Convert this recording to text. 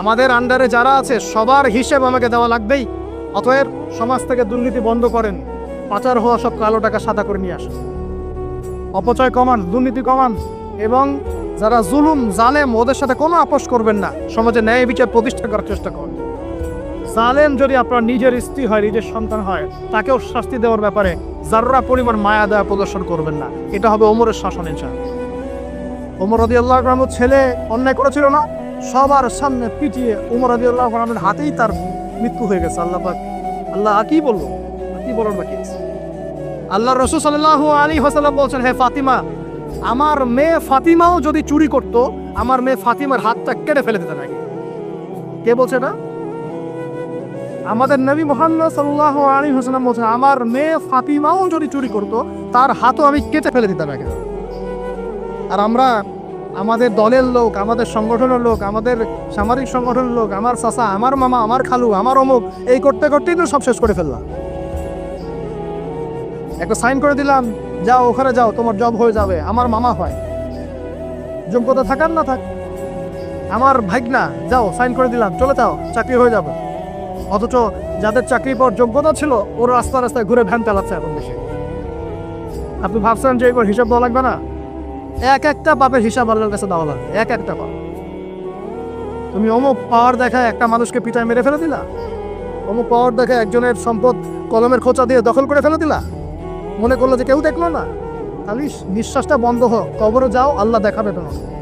আমাদের আন্ডারে যারা আছে, সবার হিসেব আমাকে দেওয়া লাগবেই। অতএব সমাজ থেকে দুর্নীতি বন্ধ করেন। পাচার হওয়া সব কালো টাকা সাদা করে নিয়ে আসেন। অপচয় কমান, দুর্নীতি কমান, এবং যারা জুলুম, জালেম, ওদের সাথে কোনো আপোষ করবেন না। সমাজে ন্যায় বিচার প্রতিষ্ঠা করার চেষ্টা করুন। জালেম যদি আপনার নিজের স্ত্রী হয়, নিজের সন্তান হয়, তাকেও শাস্তি দেওয়ার ব্যাপারে যাররা পরিমাণ মায়া দেওয়া প্রদর্শন করবেন না। এটা হবে ওমরের শাসন ইনশা ওমর রদি আল্লাহ ছেলে অন্যায় করেছিল না? সবার সামনে পিটিয়ে উমর রদি আল্লাহ হাতেই তার মৃত্যু হয়ে গেছে, আল্লাহ পাক। আল্লাহ কি আর কি বলার বাকি আল্লাহ রসুল সাল্লাহ আলী হাসাল্লাম বলছেন, হে ফাতিমা, আমার মেয়ে ফাতিমাও যদি চুরি করত, আমার মেয়ে ফাতিমার হাতটা কেটে ফেলে দিতে নাকি কে বলছে না আমাদের নবী মোহাম্মদ সাল্লাহ আলী হাসালাম বলছেন, আমার মেয়ে ফাতিমাও যদি চুরি করত, তার হাতও আমি কেটে ফেলে দিতাম একে আর আমরা আমাদের দলের লোক, আমাদের সংগঠনের লোক, আমাদের সামরিক সংগঠনের লোক, আমার চাচা, আমার মামা, আমার খালু, আমার অমুক, এই করতে করতেই তো সব শেষ করে ফেললাম। একটা সাইন করে দিলাম, যাও, ওখানে যাও, তোমার জব হয়ে যাবে, আমার মামা হয়। যোগ্যতা থাকার না থাক, আমার ভাগনা যাও, সাইন করে দিলাম, চলে যাও, চাকরি হয়ে যাবে। অথচ যাদের চাকরি পাওয়ার যোগ্যতা ছিল, ওরা রাস্তা রাস্তায় ঘুরে ভ্যান চালাচ্ছে এখন দেশে। আপনি ভাবছেন যে এগুলোর হিসাব দেওয়া লাগবে না? এক একটা পাপের হিসাব আল্লাহর কাছে দেওয়া লাগবে এক একটা পাপ তুমি অমুক পাওয়ার দেখা একটা মানুষকে পিটায় মেরে ফেলে দিলা? অমুক পাওয়ার দেখা একজনের সম্পদ কলমের খোঁচা দিয়ে দখল করে ফেলে দিলা? মনে করল যে কেউ দেখল না? তাহলে নিঃশ্বাসটা বন্ধ হোক, কবরে যাও, আল্লাহ দেখাবে তোমাকে।